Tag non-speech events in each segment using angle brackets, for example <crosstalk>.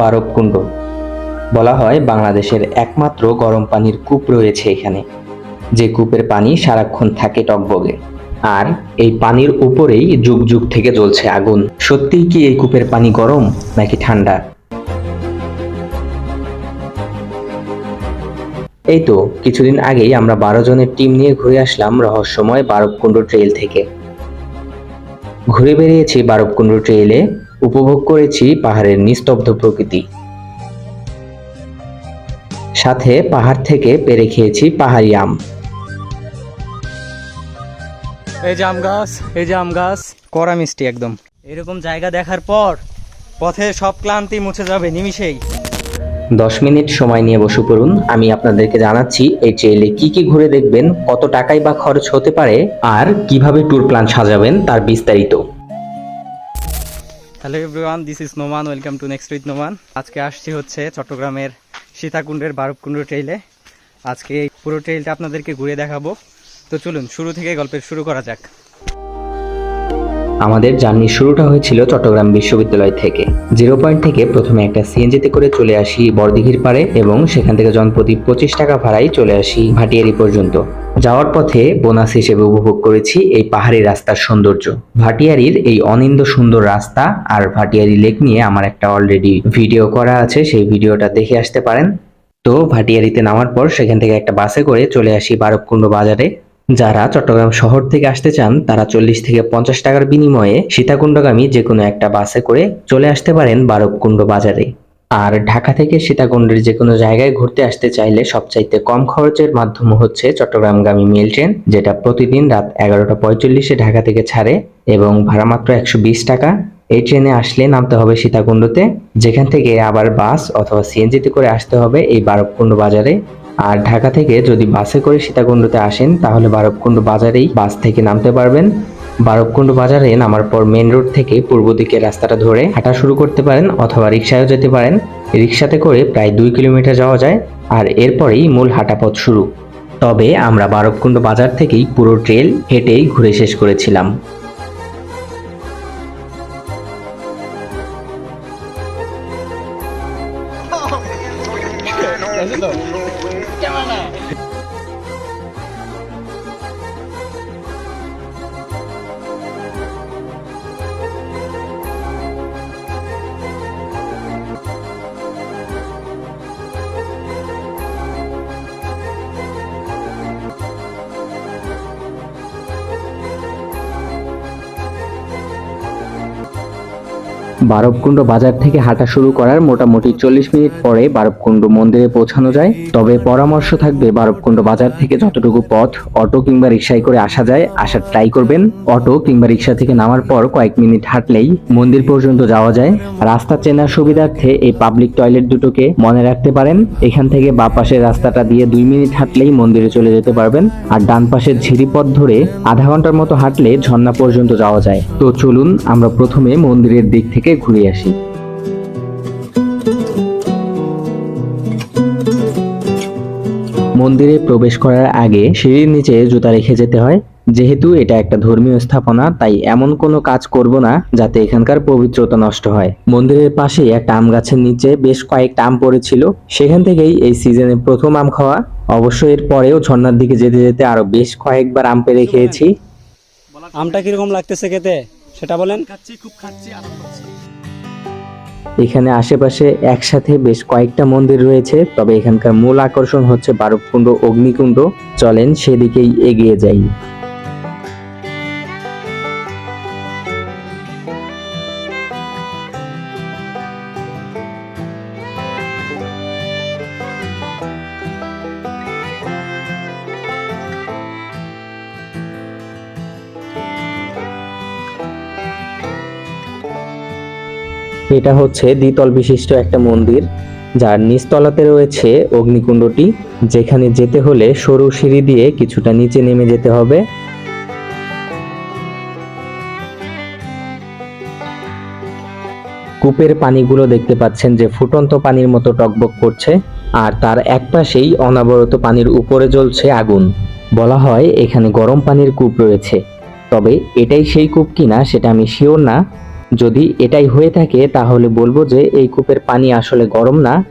বারবকুণ্ড বলা হয় বাংলাদেশের একমাত্র গরম পানির কূপ রয়েছে এখানে, যে কূপের পানি সারাক্ষণ থাকে টকবগে, আর এই পানির উপরেই যুগ যুগ থেকে জ্বলছে আগুন। সত্যিই কি এই কূপের পানি গরম নাকি ঠান্ডা? এই তো, কিছুদিন আগেই আমরা বারো জনের টিম নিয়ে ঘুরে আসলাম রহস্যময় বারবকুণ্ড ট্রেইল থেকে। ঘুরে বেরিয়েছি বারবকুণ্ড ট্রেইলে উপভোগ করেছি পাহাড়ের নিস্তব্ধ প্রকৃতি। সাথে পাহাড় থেকে পেরে খেয়েছি পাহাড়ি আম। এই যে আম গাছ এই যে আম গাছ। কড়া মিষ্টি একদম। এরকম জায়গা দেখার পর পথে সব ক্লান্তি মুছে যাবে নিমিষেই। দশ মিনিট সময় নিয়ে বসে পড়ুন আমি আপনাদেরকে জানাচ্ছি এই ট্রেইলে কি কি ঘুরে দেখবেন কত টাকাই বা খরচ হতে পারে আর কীভাবে ট্যুর প্ল্যান সাজাবেন তার বিস্তারিত। Hello everyone this is Noman welcome to next with Noman আজকে আসছি হচ্ছে চট্টগ্রামের সীতাকুণ্ডের বারবকুণ্ড ট্রেইলে আজকে এই পুরো ট্রেইলটা আপনাদেরকে ঘুরে দেখাবো। তো চলুন, শুরু থেকে গল্পের শুরু করা যাক। আমাদের জার্নি শুরুটা হয়েছিল চট্টগ্রাম বিশ্ববিদ্যালয় থেকে। জিরো পয়েন্ট থেকে প্রথমে একটা সিএনজিতে করে চলে আসি বড়দিঘির পাড়ে এবং সেখান থেকে জনপ্রতি পঁচিশ টাকা ভাড়ায় চলে আসি ভাটিয়ারি পর্যন্ত। যাওয়ার পথে বোনাস হিসেবে উপভোগ করেছি এই পাহাড়ি রাস্তার সৌন্দর্য। ভাটিয়ারির এই অনিন্দ সুন্দর রাস্তা আর ভাটিয়ারি লেক নিয়ে আমার একটা অলরেডি ভিডিও করা আছে, সেই ভিডিওটা দেখে আসতে পারেন। তো ভাটিয়ারিতে নামার পর সেখান থেকে একটা বাসে করে চলে আসি বারবকুণ্ড বাজারে। যারা চট্টগ্রাম শহর থেকে আসতে চান, তারা চল্লিশ থেকে পঞ্চাশ টাকার বিনিময়ে সীতাকুণ্ডগামী যে কোনো একটা বাসে করে চলে আসতে পারেন বারবকুণ্ড বাজারে। আর ঢাকা থেকে সীতাকুণ্ডের যে কোনো জায়গায় ঘুরতে আসতে চাইলে সবচাইতে কম খরচের মাধ্যম হচ্ছে চট্টগ্রামগামী মেল ট্রেন, যেটা প্রতিদিন রাত এগারোটা পঁয়তাল্লিশে ঢাকা থেকে ছাড়ে এবং ভাড়া মাত্র একশো বিশ টাকা। এই ট্রেনে আসলে নামতে হবে সীতাকুণ্ডতে, যেখান থেকে আবার বাস অথবা সিএনজিতে করে আসতে হবে এই বারবকুণ্ড বাজারে। আর ঢাকা থেকে যদি বাসে করে সীতাকুণ্ডতে আসেন, তাহলে বারবকুণ্ড বাজারেই বাস থেকে নামতে পারবেন। বারবকুণ্ড বাজারে নামার পর মেন রোড থেকে পূর্ব দিকে রাস্তাটা ধরে হাঁটা শুরু করতে পারেন অথবা রিক্সায়ও যেতে পারেন। রিক্সাতে করে প্রায় দুই কিলোমিটার যাওয়া যায় আর এরপরেই মূল হাঁটাপথ শুরু। তবে আমরা বারবকুণ্ড বাজার থেকেই পুরো ট্রেল হেঁটেই ঘুরে শেষ করেছিলাম। বারবকুণ্ড বাজার থেকে হাঁটা শুরু করার মোটামুটি চল্লিশ মিনিট পরে বারবকুণ্ড মন্দিরে পৌঁছানো যায়। তবে পরামর্শ থাকবে বারবকুণ্ড বাজার থেকে যতটুকু পথ, অটো কিংবা রিক্সায় করে আসা যায়, আসার ট্রাই করবেন। অটো কিংবা রিক্সা থেকে নামার পর কয়েক মিনিট হাঁটলেই মন্দির পর্যন্ত যাওয়া যায়। রাস্তা চেনার সুবিধার্থে এই পাবলিক টয়লেট দুটোকে মনে রাখতে পারেন। এখান থেকে বা পাশের রাস্তাটা দিয়ে দুই মিনিট হাঁটলেই মন্দিরে চলে যেতে পারবেন। আর ডান পাশের ঝিরিপথ ধরে আধা ঘণ্টার মতো হাঁটলে ঝর্ণা পর্যন্ত যাওয়া যায়। তো চলুন আমরা প্রথমে মন্দিরের দিক থেকে ঘুরে আসি। মন্দিরে প্রবেশ করার আগে সিঁড়ির নিচে জুতা রেখে যেতে হয়। যেহেতু এটা একটা ধর্মীয় স্থাপনা তাই এমন কোনো কাজ করব না যাতে এখানকার পবিত্রতা নষ্ট হয়। মন্দিরের পাশে একটা আম গাছের নিচে বেশ কয়েকটা আম পড়েছিল। সেখান থেকেই এই সিজনে প্রথম আম খাওয়া। অবশ্য এর পরেও ঝর্ণার দিকে যেতে যেতে আরও বেশ কয়েকবার আম পেরে খেয়েছি। আমটা কীরকম লাগতেছে খেতে? সেটা বলেন। এখানে আশেপাশে একসাথে বেশ কয়েকটা মন্দির রয়েছে, তবে এখানকার মূল আকর্ষণ হচ্ছে বারবকুণ্ড অগ্নিকুণ্ড। চলেন সেদিকেই এগিয়ে যাই। এটা হচ্ছে দ্বিতল বিশিষ্ট একটা মন্দির, যার নিচতলাতে রয়েছে অগ্নিকুণ্ডটি, যেখানে যেতে হলে সরু সিঁড়ি দিয়ে কিছুটা নিচে নেমে যেতে হবে। কূপের পানিগুলো দেখতে পাচ্ছেন যে ফুটন্ত পানির মতো টকবক করছে, আর তার একপাশেই অনাবরত পানির উপরে জ্বলছে আগুন। বলা হয় এখানে গরম পানির কূপ রয়েছে। তবে এটাই সেই কূপ কিনা সেটা আমি শিওর না। যদি এটাই হয়ে থাকে, তাহলে বলব যে এই কূপের পানি আসলে গরম না।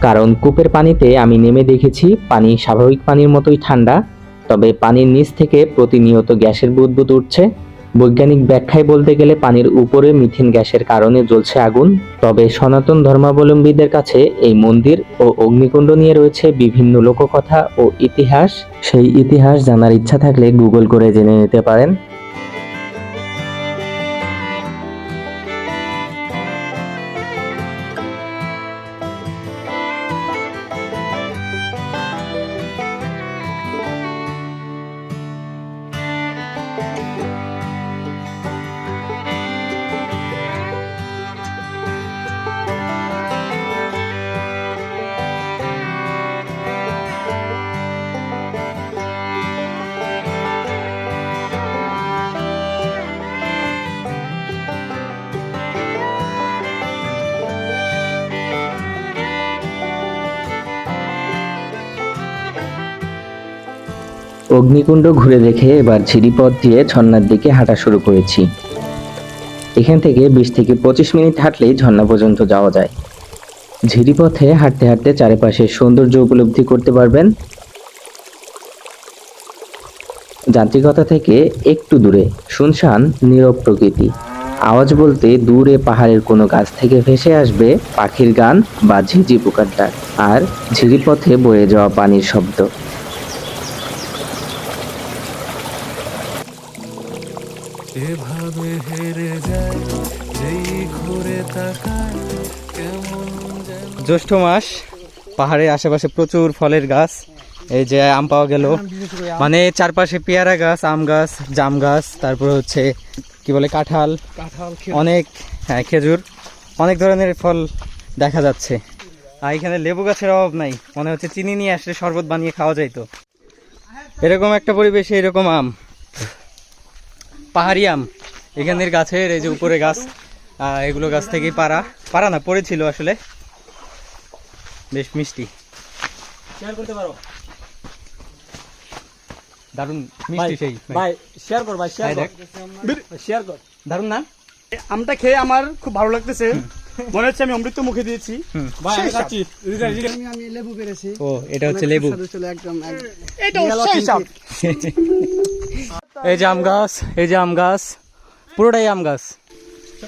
কারণ কূপের পানিতে আমি নেমে দেখেছি, পানি স্বাভাবিক পানির মতোই ঠান্ডা। তবে পানির নিচ থেকে প্রতিনিয়ত গ্যাসের বুদবুদ উঠছে। বৈজ্ঞানিক ব্যাখ্যায় বলতে গেলে পানির উপরে মিথেন গ্যাসের কারণে জ্বলছে আগুন। তবে সনাতন ধর্মাবলম্বীদের কাছে এই মন্দির ও অগ্নিকুণ্ড নিয়ে রয়েছে বিভিন্ন লোককথা ও ইতিহাস। সেই ইতিহাস জানার ইচ্ছা থাকলে গুগল করে জেনে নিতে পারেন। অগ্নিকুণ্ড ঘুরে দেখে এবার ঝিরিপথ দিয়ে ঝর্ণার দিকে হাঁটা শুরু করেছি। এখান থেকে বিশ থেকে পঁচিশ মিনিট হাঁটলেই ঝর্ণা পর্যন্ত যাওয়া যায়। ঝিরিপথে হাঁটতে হাঁটতে চারিপাশের সৌন্দর্য উপলব্ধি করতে পারবেন। যান্ত্রিকতা থেকে একটু দূরে, শুনশান নীরব প্রকৃতি। আওয়াজ বলতে দূরে পাহাড়ের কোনো গাছ থেকে ভেসে আসবে পাখির গান বা ঝিঝি পোকার ডাক আর ঝিরিপথে বয়ে যাওয়া পানির শব্দ। এভাবে হেরে যায় যেই ঘুরে তাকায় কেমন জ্যৈষ্ঠ মাস পাহাড়ের আশেপাশে প্রচুর ফলের গাছ এই যে আম পাওয়া গেল। মানে চারপাশে পেয়ারা গাছ আম গাছ জাম গাছ তারপর হচ্ছে কি বলে কাঁঠাল অনেক হ্যাঁ খেজুর অনেক ধরনের ফল দেখা যাচ্ছে। আর এখানে লেবু গাছের অভাব নাই মনে হচ্ছে চিনি নিয়ে আসলে শরবত বানিয়ে খাওয়া যাইতো এরকম একটা পরিবেশে এরকম আম। পাহাড়ি আম। এখানের গাছের এই যে উপরে গাছ আহ, এগুলো গাছ থেকেই পারা পারা না পড়েছিল আসলে। বেশ মিষ্টি। শেয়ার করতে পারো? দারুণ মিষ্টি সেই। ভাই শেয়ার কর ভাই শেয়ার কর। শেয়ার কর। দারুণ না? আমটা খেয়ে আমার খুব ভালো লাগতেছে। মনে হচ্ছে আমি অমৃত মুখে দিয়েছি। ভাই আমি খাচ্ছি। আমি আমি লেবু পেরেছি। ও এটা হচ্ছে লেবু। একদম এটা <laughs> এই যে আম গাছ এই যে আম গাছ পুরোটাই আম গাছ।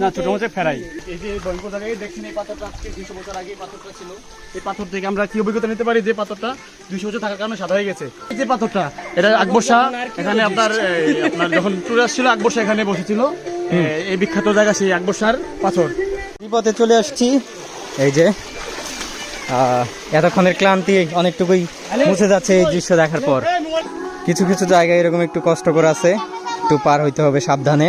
না ছোট মাছের ফেরাই। এই যে বঙ্গ জায়গায় দেখছেন এই পাথরটা আজকে দুশো বছর আগে পাথরটা ছিল। এই পাথর থেকে আমরা কি অভিজ্ঞতা নিতে পারি যে পাথরটা দুশো বছর থাকার কারণে সাদা হয়ে গেছে? এই যে পাথরটা এটা আকবর শাহ এখানে আপনার আপনার যখন টুরিস্ট ছিল আকবর শাহ এখানে বসেছিল। এই- বিখ্যাত জায়গা সেই আকবর শাহর পাথর। এই পথে চলে আসছি। এই যে আহ, এতক্ষণের ক্লান্তি অনেকটুকুই মুছে যাচ্ছে এই দৃশ্য দেখার পর। কিছু কিছু জায়গায় এরকম একটু কষ্টকর আছে, একটু পার হইতে হবে সাবধানে।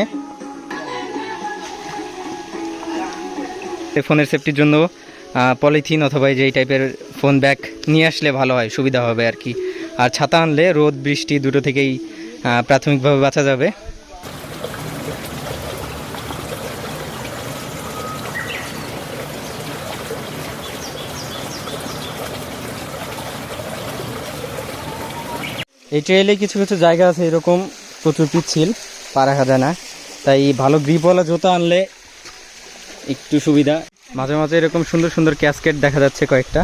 ফোনের সেফটির জন্য পলিথিন অথবা যে এই টাইপের ফোন ব্যাগ নিয়ে আসলে ভালো হয়, সুবিধা হবে আর কি। আর ছাতা আনলে রোদ, বৃষ্টি দুটো থেকেই প্রাথমিকভাবে বাঁচা যাবে। এই ট্রেলে কিছু কিছু জায়গা আছে এরকম প্রচুর পিচ্ছিল পা রাখা যায় না। তাই ভালো গ্রিপওয়ালা জুতা আনলে একটু সুবিধা। মাঝে মাঝে এরকম সুন্দর সুন্দর ক্যাসকেট দেখা যাচ্ছে কয়েকটা।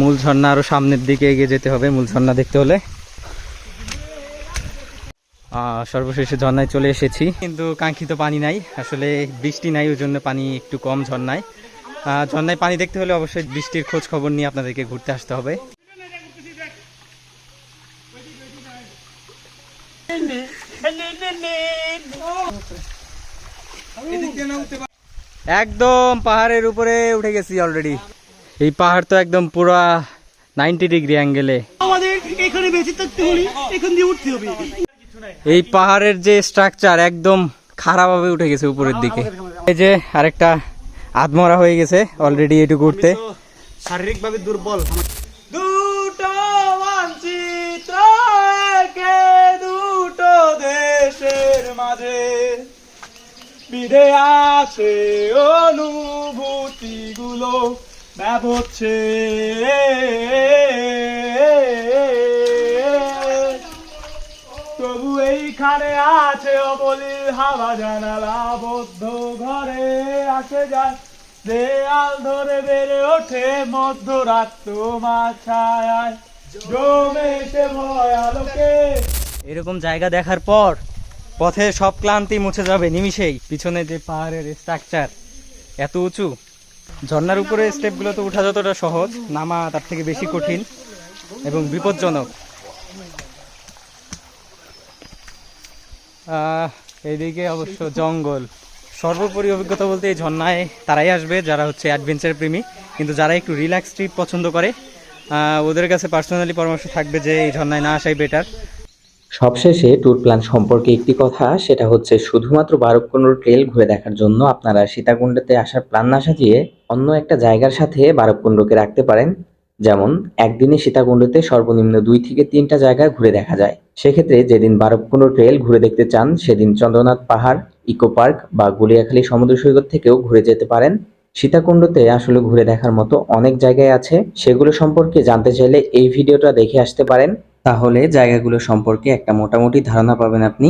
মূল ঝর্ণা আরও সামনের দিকে এগিয়ে যেতে হবে মূল ঝর্ণা দেখতে হলে। সর্বশেষে ঝর্ণায় চলে এসেছি। কিন্তু কাঙ্ক্ষিত পানি নাই আসলে বৃষ্টি নাই ওই জন্য পানি একটু কম ঝর্ণায়। আহ, ঝর্ণায় পানি দেখতে হলে অবশ্যই বৃষ্টির খোঁজ খবর নিয়ে আপনাদেরকে ঘুরতে আসতে হবে। একদম পাহাড়ের উপরে উঠে গেছি অলরেডি এই পাহাড় তো একদম পুরা নাইনটি ডিগ্রি অ্যাঙ্গেলে আমাদের এখানে বেঁচে থাকতে হলে এখান দিয়ে উঠতে হবে। এই পাহাড়ের যে স্ট্রাকচার একদম খারাপভাবে উঠে গেছে উপরের দিকে। এই যে আরেকটা আধমরা হয়ে গেছে অলরেডি এটুকু উঠতে। শারীরিকভাবে দুর্বল দুটো মানচিত্র একে দুটো দেশের মাঝে বিধে আছে অনুভূতি গুলো ব্যবচ্ছে তবু এই এইখানে আছে অবলীল হাওয়া, জানালা বদ্ধ ঘরে আসে যায়। দেয়াল ধরে বেড়ে ওঠে মধ্যরাত তোমার ছায়ায় জমেছে ভয় আলোকে। এরকম জায়গা দেখার পর পথে সব ক্লান্তি মুছে যাবে নিমিষেই। পিছনে যে পাহাড়ের স্ট্রাকচার এত উঁচু। ঝর্ণার উপরে স্টেপগুলো তো ওঠা যতটা সহজ নামা তার থেকে বেশি কঠিন এবং বিপজ্জনক। আহ, এইদিকে অবশ্য জঙ্গল। সর্বোপরি অভিজ্ঞতা বলতে এই ঝর্ণায় তারাই আসবে যারা হচ্ছে অ্যাডভেঞ্চার প্রেমী। কিন্তু যারা একটু রিল্যাক্স ট্রিপ পছন্দ করে ওদের কাছে পার্সোনালি পরামর্শ থাকবে যে এই ঝর্ণায় না আসাই বেটার সবশেষে ট্যুর প্ল্যান সম্পর্কে একটি কথা, সেটা হচ্ছে শুধুমাত্র বারবকুণ্ড ট্রেল ঘুরে দেখার জন্য আপনারা সীতাকুণ্ডতে আসার প্ল্যান না সাজিয়ে অন্য একটা জায়গার সাথে বারবকুণ্ডকে রাখতে পারেন। যেমন, একদিনে সীতাকুণ্ডতে সর্বনিম্ন দুই থেকে তিনটা জায়গা ঘুরে দেখা যায়। সেক্ষেত্রে যেদিন বারবকুণ্ড ট্রেল ঘুরে দেখতে চান, সেদিন চন্দ্রনাথ পাহাড়, ইকো পার্ক বা গুলিয়াখালী সমুদ্র সৈকত থেকেও ঘুরে যেতে পারেন। সীতাকুণ্ডতে আসলে ঘুরে দেখার মতো অনেক জায়গায় আছে। সেগুলো সম্পর্কে জানতে চাইলে এই ভিডিওটা দেখে আসতে পারেন। তাহলে জায়গাগুলো সম্পর্কে একটা মোটামুটি ধারণা পাবেন আপনি।